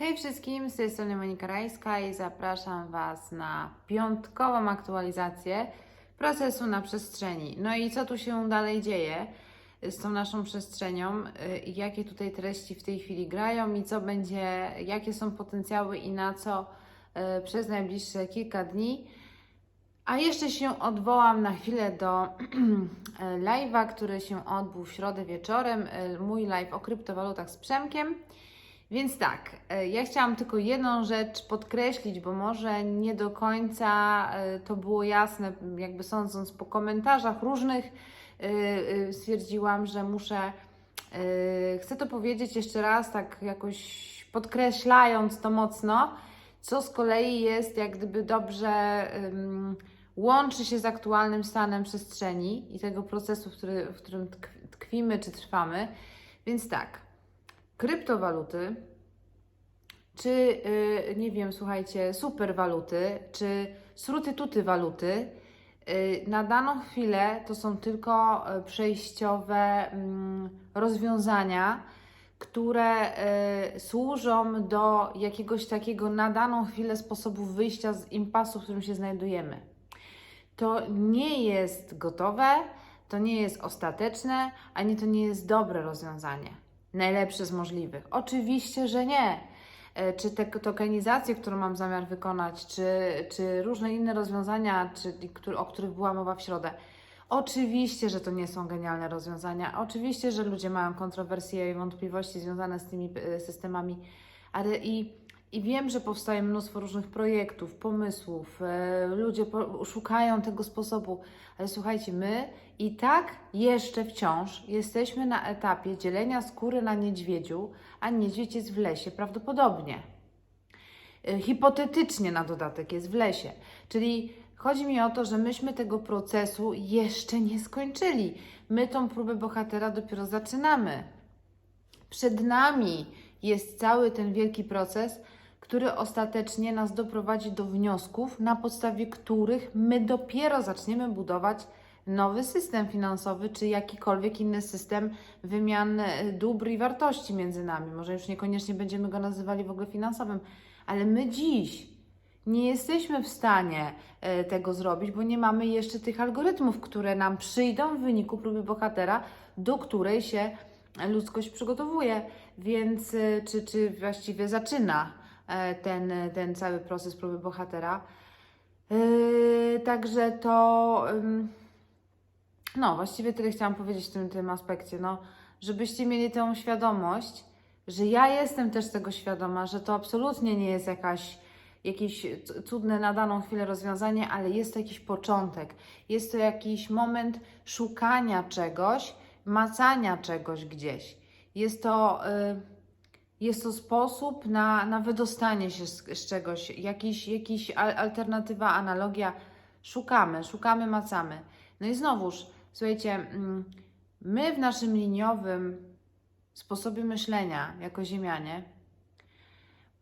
Hej wszystkim, z tej strony Monika Rajska i zapraszam Was na piątkową aktualizację procesu na przestrzeni. No i co tu się dalej dzieje z tą naszą przestrzenią, y, jakie tutaj treści w tej chwili grają i co będzie, jakie są potencjały i na co y, przez najbliższe kilka dni. A jeszcze się odwołam na chwilę do live'a, który się odbył w środę wieczorem. y, Mój live o kryptowalutach z Przemkiem. Więc tak, e, ja chciałam tylko jedną rzecz podkreślić, bo może nie do końca e, to było jasne, jakby sądząc po komentarzach różnych, e, stwierdziłam, że muszę, chcę to powiedzieć jeszcze raz, tak jakoś podkreślając to mocno, co z kolei jest jak gdyby dobrze łączy się z aktualnym stanem przestrzeni i tego procesu, w, który, w którym tkw- tkwimy czy trwamy. Więc tak, kryptowaluty, czy y, nie wiem, słuchajcie, superwaluty, czy sruty-tuty waluty, y, na daną chwilę to są tylko y, przejściowe mm, rozwiązania, które służą do jakiegoś takiego na daną chwilę sposobu wyjścia z impasu, w którym się znajdujemy. To nie jest gotowe, to nie jest ostateczne, ani to nie jest dobre rozwiązanie. Najlepsze z możliwych. Oczywiście, że nie. E, Czy te tokenizacje, którą mam zamiar wykonać, czy, czy różne inne rozwiązania, czy, o których była mowa w środę. Oczywiście, że to nie są genialne rozwiązania. Oczywiście, że ludzie mają kontrowersje i wątpliwości związane z tymi e, systemami, ale i, i wiem, że powstaje mnóstwo różnych projektów, pomysłów. e, Ludzie szukają tego sposobu, ale słuchajcie, my i tak jeszcze wciąż jesteśmy na etapie dzielenia skóry na niedźwiedziu, a niedźwiedź jest w lesie prawdopodobnie. Y, Hipotetycznie na dodatek jest w lesie. Czyli chodzi mi o to, że myśmy tego procesu jeszcze nie skończyli. My tą próbę bohatera dopiero zaczynamy. Przed nami jest cały ten wielki proces, który ostatecznie nas doprowadzi do wniosków, na podstawie których my dopiero zaczniemy budować nowy system finansowy, czy jakikolwiek inny system wymian e, dóbr i wartości między nami. Może już niekoniecznie będziemy go nazywali w ogóle finansowym, ale my dziś nie jesteśmy w stanie e, tego zrobić, bo nie mamy jeszcze tych algorytmów, które nam przyjdą w wyniku próby bohatera, do której się ludzkość przygotowuje, więc e, czy, czy właściwie zaczyna ten, ten cały proces próby bohatera. Yy, Także to. No, właściwie tyle chciałam powiedzieć w tym, tym aspekcie. No, żebyście mieli tę świadomość, że ja jestem też tego świadoma, że to absolutnie nie jest jakaś, jakieś cudne na daną chwilę rozwiązanie, ale jest to jakiś początek. Jest to jakiś moment szukania czegoś, macania czegoś gdzieś. Jest to. y, jest to sposób na, na wydostanie się z, z czegoś, jakiś, jakiś al, alternatywa, analogia. Szukamy, szukamy, macamy. No i znowuż, słuchajcie, mm, my w naszym liniowym sposobie myślenia jako Ziemianie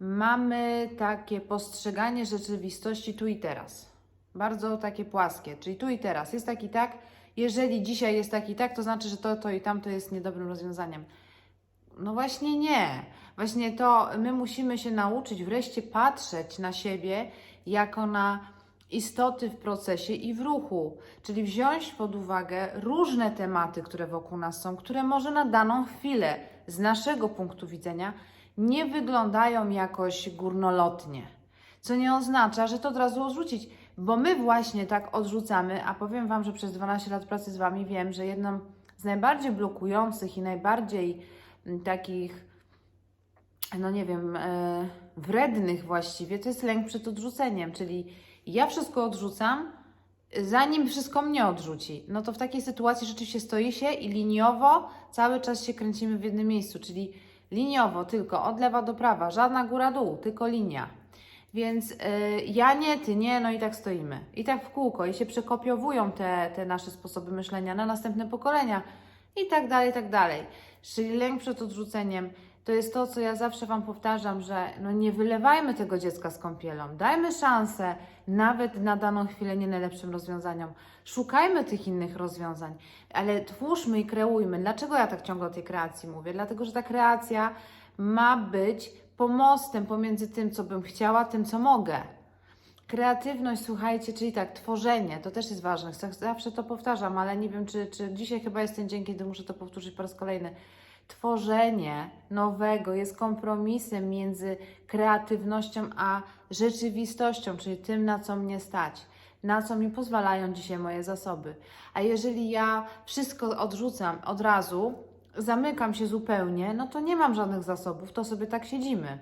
mamy takie postrzeganie rzeczywistości tu i teraz. Bardzo takie płaskie, czyli tu i teraz. Jest tak i tak. Jeżeli dzisiaj jest tak i tak, to znaczy, że to, to i tamto jest niedobrym rozwiązaniem. No właśnie nie. Właśnie to my musimy się nauczyć wreszcie patrzeć na siebie jako na istoty w procesie i w ruchu, czyli wziąć pod uwagę różne tematy, które wokół nas są, które może na daną chwilę z naszego punktu widzenia nie wyglądają jakoś górnolotnie. Co nie oznacza, że to od razu odrzucić, bo my właśnie tak odrzucamy, a powiem Wam, że przez 12 lat pracy z Wami wiem, że jedną z najbardziej blokujących i najbardziej takich, no nie wiem, e, wrednych właściwie, to jest lęk przed odrzuceniem, czyli ja wszystko odrzucam, zanim wszystko mnie odrzuci. No to w takiej sytuacji rzeczywiście stoi się i liniowo cały czas się kręcimy w jednym miejscu, czyli liniowo tylko od lewa do prawa, żadna góra-dół, tylko linia. Więc y, ja nie, ty nie, no i tak stoimy. I tak w kółko i się przekopiowują te, te nasze sposoby myślenia na następne pokolenia i tak dalej, i tak dalej. Czyli lęk przed odrzuceniem to jest to, co ja zawsze Wam powtarzam, że no nie wylewajmy tego dziecka z kąpielą. Dajmy szansę nawet na daną chwilę nie najlepszym rozwiązaniom. Szukajmy tych innych rozwiązań, ale twórzmy i kreujmy. Dlaczego ja tak ciągle o tej kreacji mówię? Dlatego, że ta kreacja ma być pomostem pomiędzy tym, co bym chciała, tym, co mogę. Kreatywność, słuchajcie, czyli tak, tworzenie, to też jest ważne. Zawsze to powtarzam, ale nie wiem, czy, czy dzisiaj chyba jest ten dzień, kiedy muszę to powtórzyć po raz kolejny. Tworzenie nowego jest kompromisem między kreatywnością a rzeczywistością, czyli tym, na co mnie stać, na co mi pozwalają dzisiaj moje zasoby. A jeżeli ja wszystko odrzucam od razu, zamykam się zupełnie, no to nie mam żadnych zasobów, to sobie tak siedzimy.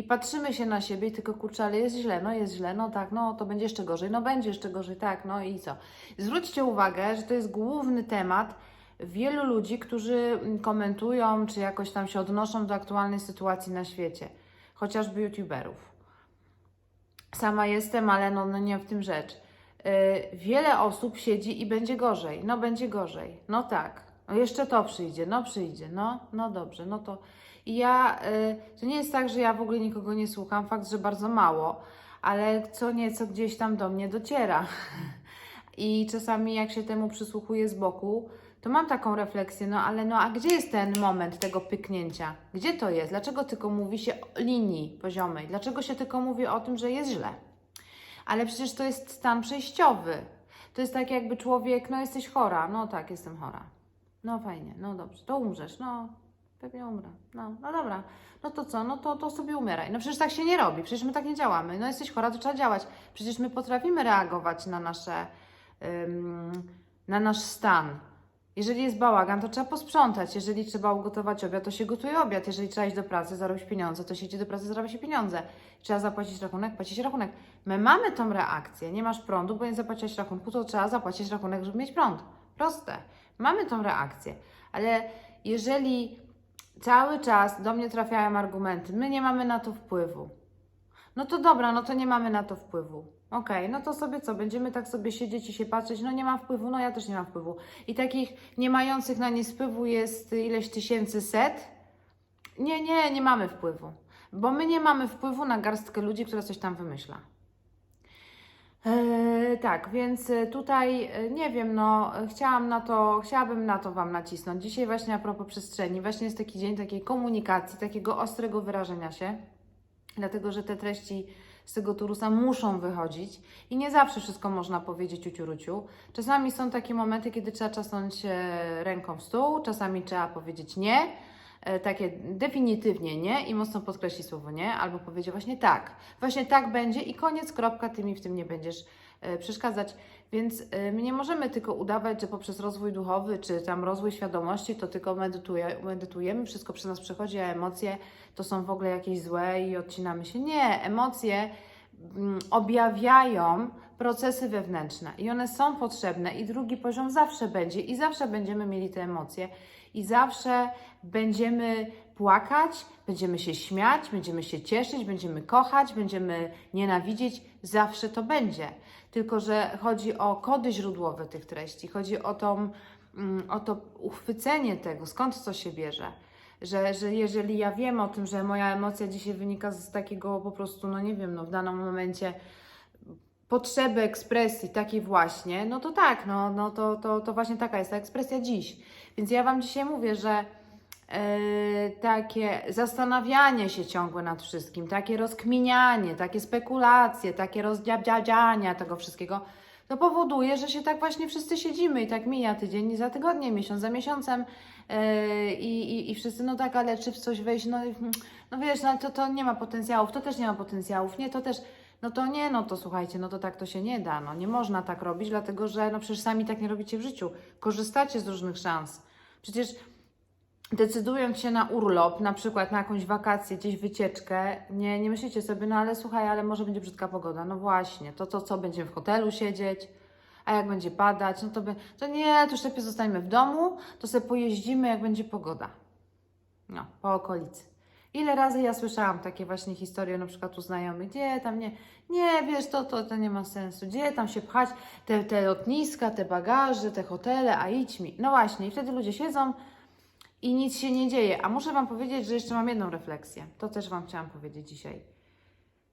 I patrzymy się na siebie i tylko kurczę, ale jest źle, no jest źle, no tak, no to będzie jeszcze gorzej, no będzie jeszcze gorzej, tak, no i co? Zwróćcie uwagę, że to jest główny temat wielu ludzi, którzy mm, komentują, czy jakoś tam się odnoszą do aktualnej sytuacji na świecie, chociażby youtuberów. Sama jestem, ale no, no nie w tym rzecz. Yy, wiele osób siedzi i będzie gorzej, no będzie gorzej, no tak, no jeszcze to przyjdzie, no przyjdzie, no, no dobrze, no to... I ja, y, to nie jest tak, że ja w ogóle nikogo nie słucham, fakt, że bardzo mało, ale co nieco gdzieś tam do mnie dociera. I czasami jak się temu przysłuchuję z boku, to mam taką refleksję, no ale no a gdzie jest ten moment tego pyknięcia? Gdzie to jest? Dlaczego tylko mówi się o linii poziomej? Dlaczego się tylko mówi o tym, że jest źle? Ale przecież to jest stan przejściowy. To jest tak jakby człowiek, no jesteś chora, no tak, jestem chora. No fajnie, no dobrze, to umrzesz, no pewnie umrę. No, no dobra, no to co, no to, to sobie umieraj. No przecież tak się nie robi, przecież my tak nie działamy. No jesteś chora, to trzeba działać. Przecież my potrafimy reagować na nasze, ym, na nasz stan. Jeżeli jest bałagan, to trzeba posprzątać. Jeżeli trzeba ugotować obiad, to się gotuje obiad. Jeżeli trzeba iść do pracy, zarobić pieniądze, to się idzie do pracy, zarabia się pieniądze. Trzeba zapłacić rachunek, płaci się rachunek. My mamy tą reakcję. Nie masz prądu, bo nie zapłaciłeś rachunku, to trzeba zapłacić rachunek, żeby mieć prąd. Proste. Mamy tą reakcję. Ale jeżeli cały czas do mnie trafiają argumenty, my nie mamy na to wpływu. No to dobra, no to nie mamy na to wpływu. Okej, no to sobie co, będziemy tak sobie siedzieć i się patrzeć, no nie mam wpływu, no ja też nie mam wpływu. I takich nie mających na nie wpływu jest ileś tysięcy set. Nie, nie, nie mamy wpływu. Bo my nie mamy wpływu na garstkę ludzi, która coś tam wymyśla. Eee, tak, więc e, tutaj e, nie wiem, no e, chciałam na to, chciałabym na to Wam nacisnąć. Dzisiaj właśnie a propos przestrzeni, właśnie jest taki dzień takiej komunikacji, takiego ostrego wyrażenia się, dlatego że te treści z tego turusa muszą wychodzić i nie zawsze wszystko można powiedzieć uciuruciu. Czasami są takie momenty, kiedy trzeba czasnąć e, ręką w stół, czasami trzeba powiedzieć nie, e, takie definitywnie nie i mocno podkreślić słowo nie, albo powiedzieć właśnie tak. Właśnie tak będzie i koniec, kropka, ty mi w tym nie będziesz e, przeszkadzać. Więc e, my nie możemy tylko udawać, że poprzez rozwój duchowy czy tam rozwój świadomości to tylko medytuje, medytujemy, wszystko przez nas przechodzi, a emocje to są w ogóle jakieś złe i odcinamy się. Nie, emocje mm, objawiają procesy wewnętrzne i one są potrzebne i drugi poziom zawsze będzie i zawsze będziemy mieli te emocje i zawsze będziemy płakać, będziemy się śmiać, będziemy się cieszyć, będziemy kochać, będziemy nienawidzieć, zawsze to będzie. Tylko, że chodzi o kody źródłowe tych treści, chodzi o, tą, mm, o to uchwycenie tego, skąd to się bierze. Że, że jeżeli ja wiem o tym, że moja emocja dzisiaj wynika z takiego po prostu, no nie wiem, no w danym momencie potrzeby ekspresji takiej właśnie, no to tak, no, no to, to, to właśnie taka jest ta ekspresja dziś. Więc ja Wam dzisiaj mówię, że e, takie zastanawianie się ciągłe nad wszystkim, takie rozkminianie, takie spekulacje, takie rozdziadziania tego wszystkiego, to powoduje, że się tak właśnie wszyscy siedzimy i tak mija tydzień, za tygodnie, miesiąc za miesiącem e, i, i, wszyscy, no tak, ale czy w coś wejść, no, no wiesz, no to, to nie ma potencjałów, to też nie ma potencjałów, nie, to też, no to nie, no to słuchajcie, no to tak to się nie da, no nie można tak robić, dlatego że no przecież sami tak nie robicie w życiu, korzystacie z różnych szans. Przecież decydując się na urlop, na przykład na jakąś wakację, gdzieś wycieczkę, nie, nie myślicie sobie, no ale słuchaj, ale może będzie brzydka pogoda. No właśnie, to, to co, będziemy w hotelu siedzieć, a jak będzie padać, no to, by, to nie, to już lepiej zostańmy w domu, to sobie pojeździmy, jak będzie pogoda. No, po okolicy. Ile razy ja słyszałam takie właśnie historie, na przykład u znajomych, gdzie tam nie, nie, wiesz, to, to, to nie ma sensu, gdzie tam się pchać, te, te lotniska, te bagaże, te hotele, a idź mi. No właśnie, i wtedy ludzie siedzą, i nic się nie dzieje. A muszę Wam powiedzieć, że jeszcze mam jedną refleksję. To też Wam chciałam powiedzieć dzisiaj.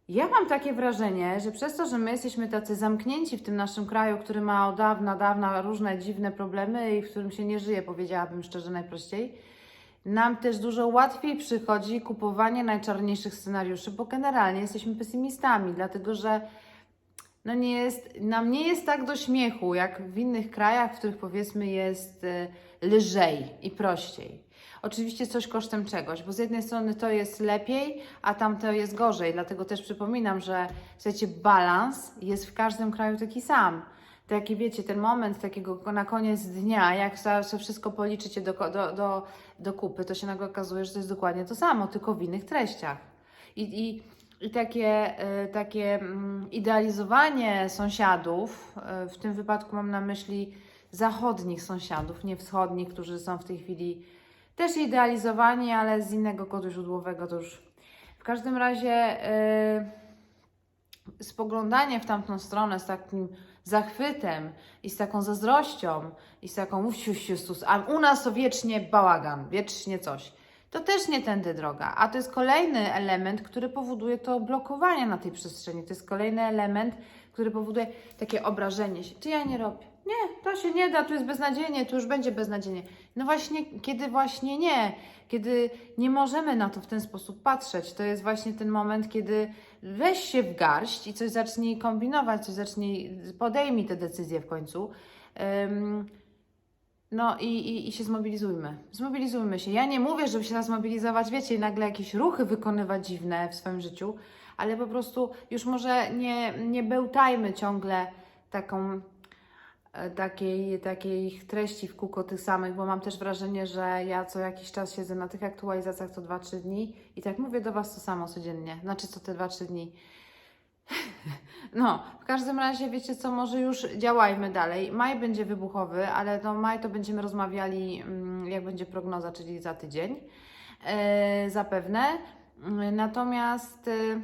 Ja mam takie wrażenie, że przez to, że my jesteśmy tacy zamknięci w tym naszym kraju, który ma od dawna, dawna różne dziwne problemy i w którym się nie żyje, powiedziałabym szczerze najprościej, nam też dużo łatwiej przychodzi kupowanie najczarniejszych scenariuszy, bo generalnie jesteśmy pesymistami, dlatego że no nie jest, nam nie jest tak do śmiechu, jak w innych krajach, w których powiedzmy jest y, lżej i prościej. Oczywiście coś kosztem czegoś, bo z jednej strony to jest lepiej, a tamto jest gorzej. Dlatego też przypominam, że słuchajcie, balans jest w każdym kraju taki sam. Taki wiecie, ten moment takiego na koniec dnia, jak za- sobie wszystko policzycie do, do, do, do kupy, to się nagle okazuje, że to jest dokładnie to samo, tylko w innych treściach. I, i, i takie, y, takie mm, idealizowanie sąsiadów, y, w tym wypadku mam na myśli zachodnich sąsiadów, nie wschodnich, którzy są w tej chwili też idealizowani, ale z innego kodu źródłowego to już. W każdym razie y, spoglądanie w tamtą stronę z takim zachwytem i z taką zazdrością i z taką uściuściustus, a u nas to wiecznie bałagan, wiecznie coś. To też nie tędy droga, a to jest kolejny element, który powoduje to blokowanie na tej przestrzeni. To jest kolejny element, który powoduje takie obrażenie się. Ty ja nie robię. Nie, to się nie da, tu jest beznadziejnie, tu już będzie beznadziejnie. No właśnie, kiedy właśnie nie, kiedy nie możemy na to w ten sposób patrzeć, to jest właśnie ten moment, kiedy weź się w garść i coś zacznij kombinować, coś zacznij, podejmij te decyzje w końcu. Ym, no i, i, i się zmobilizujmy. Zmobilizujmy się. Ja nie mówię, żeby się zmobilizować, wiecie, i nagle jakieś ruchy wykonywać dziwne w swoim życiu, ale po prostu już może nie, nie bełtajmy ciągle taką, e, takiej, takiej treści w kółko tych samych, bo mam też wrażenie, że ja co jakiś czas siedzę na tych aktualizacjach to 2-3 dni i tak mówię do Was to samo codziennie. Znaczy co te 2-3 dni. No, w każdym razie wiecie co, może już działajmy dalej. Maj będzie wybuchowy, ale no maj to będziemy rozmawiali, mm, jak będzie prognoza, czyli za tydzień. Yy, zapewne. Natomiast, yy,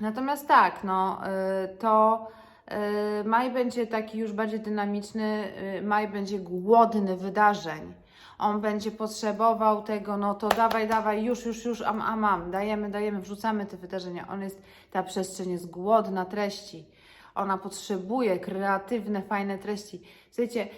natomiast tak, no, yy, to yy, maj będzie taki już bardziej dynamiczny, yy, maj będzie głodny wydarzeń. On będzie potrzebował tego, no to dawaj, dawaj, już, już, już, am, am, am, dajemy, dajemy, wrzucamy te wydarzenia. On jest, ta przestrzeń jest głodna treści. Ona potrzebuje kreatywne, fajne treści. Słuchajcie,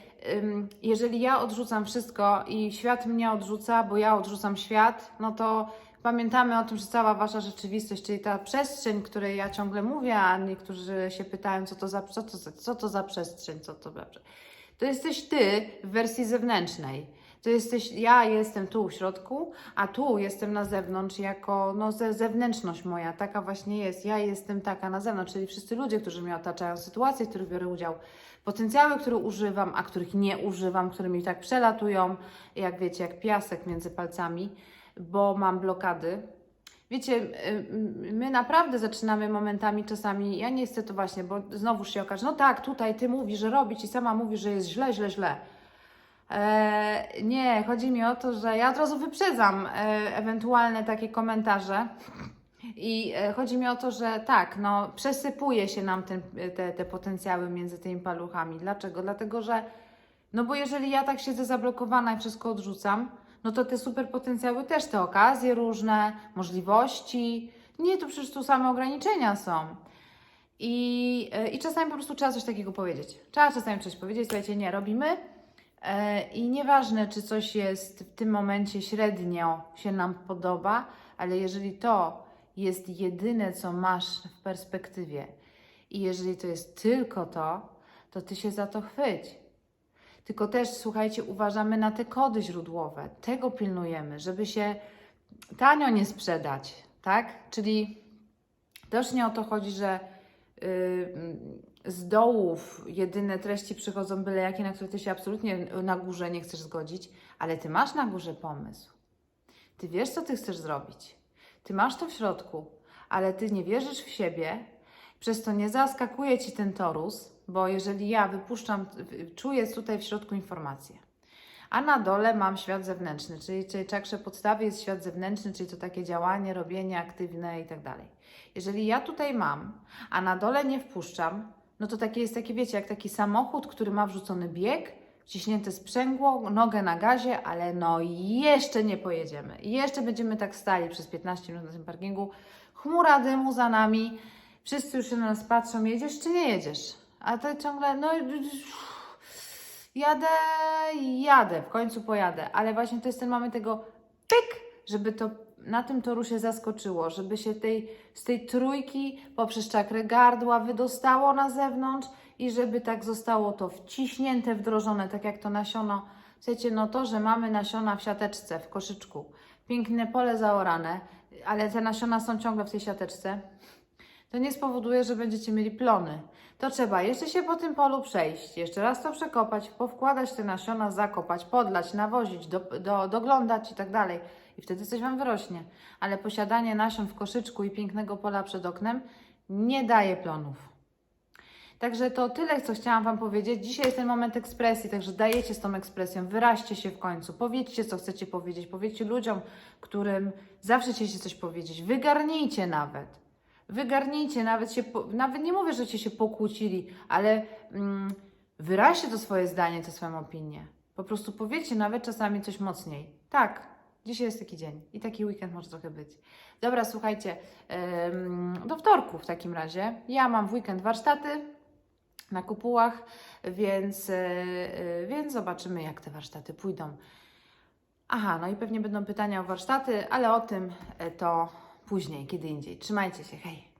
jeżeli ja odrzucam wszystko i świat mnie odrzuca, bo ja odrzucam świat, no to pamiętamy o tym, że cała wasza rzeczywistość, czyli ta przestrzeń, której ja ciągle mówię, a niektórzy się pytają, co to za, co to, co to za przestrzeń, co to za. To jesteś ty w wersji zewnętrznej. To jesteś, ja jestem tu w środku, a tu jestem na zewnątrz jako no, ze, zewnętrzność moja, taka właśnie jest. Ja jestem taka na zewnątrz, czyli wszyscy ludzie, którzy mnie otaczają, sytuacje, w których biorę udział, potencjały, które używam, a których nie używam, które mi tak przelatują, jak wiecie, jak piasek między palcami, bo mam blokady. Wiecie, y, my naprawdę zaczynamy momentami czasami, ja nie chcę to właśnie, bo znowuż się okaże, no tak, tutaj ty mówisz, że robić i sama mówisz, że jest źle, źle, źle. E, nie, chodzi mi o to, że ja od razu wyprzedzam e, ewentualne takie komentarze. I e, chodzi mi o to, że tak, no, przesypuje się nam ten, te, te potencjały między tymi paluchami. Dlaczego? Dlatego, że no bo jeżeli ja tak siedzę zablokowana i wszystko odrzucam, no to te super potencjały też, te okazje różne, możliwości, nie, to przecież tu same ograniczenia są. I, e, I czasami po prostu trzeba coś takiego powiedzieć. Trzeba czasami coś powiedzieć, słuchajcie, nie, robimy. E, I nieważne, czy coś jest w tym momencie średnio się nam podoba, ale jeżeli to jest jedyne, co masz w perspektywie i jeżeli to jest tylko to, to ty się za to chwyć. Tylko też, słuchajcie, uważamy na te kody źródłowe. Tego pilnujemy, żeby się tanio nie sprzedać, tak? Czyli też nie o to chodzi, że y, z dołów jedyne treści przychodzą byle jakie, na które ty się absolutnie na górze nie chcesz zgodzić, ale ty masz na górze pomysł. Ty wiesz, co ty chcesz zrobić. Ty masz to w środku, ale ty nie wierzysz w siebie, przez to nie zaskakuje ci ten torus, bo jeżeli ja wypuszczam, czuję tutaj w środku informację, a na dole mam świat zewnętrzny, czyli, czyli czakrze podstawy jest świat zewnętrzny, czyli to takie działanie, robienie aktywne i tak dalej. Jeżeli ja tutaj mam, a na dole nie wpuszczam, no to takie jest takie, wiecie, jak taki samochód, który ma wrzucony bieg, wciśnięte sprzęgło, nogę na gazie, ale no jeszcze nie pojedziemy. Jeszcze będziemy tak stali przez 15 minut na tym parkingu. Chmura dymu za nami, wszyscy już się na nas patrzą, jedziesz czy nie jedziesz? A to ciągle, no jadę, jadę, w końcu pojadę, ale właśnie to jest ten moment tego pyk, żeby to na tym torusie zaskoczyło, żeby się tej, z tej trójki poprzez czakrę gardła wydostało na zewnątrz i żeby tak zostało to wciśnięte, wdrożone, tak jak to nasiono. Słuchajcie, no to, że mamy nasiona w siateczce, w koszyczku, piękne pole zaorane, ale te nasiona są ciągle w tej siateczce, to nie spowoduje, że będziecie mieli plony. To trzeba jeszcze się po tym polu przejść, jeszcze raz to przekopać, powkładać te nasiona, zakopać, podlać, nawozić, do, do, doglądać i tak dalej. I wtedy coś Wam wyrośnie. Ale posiadanie nasion w koszyczku i pięknego pola przed oknem nie daje plonów. Także to tyle, co chciałam Wam powiedzieć. Dzisiaj jest ten moment ekspresji, także dajecie z tą ekspresją, wyraźcie się w końcu, powiedzcie, co chcecie powiedzieć, powiedzcie ludziom, którym zawsze chcecie coś powiedzieć, wygarnijcie nawet. Wygarnijcie, nawet się, nawet nie mówię, że cię się pokłócili, ale mm, wyraźcie to swoje zdanie, tę swoją opinię. Po prostu powiedzcie nawet czasami coś mocniej. Tak, dzisiaj jest taki dzień i taki weekend może trochę być. Dobra, słuchajcie, em, do wtorku w takim razie. Ja mam w weekend warsztaty na kopułach, więc, e, więc zobaczymy, jak te warsztaty pójdą. Aha, no i pewnie będą pytania o warsztaty, ale o tym e, to później, kiedy indziej. Trzymajcie się, hej!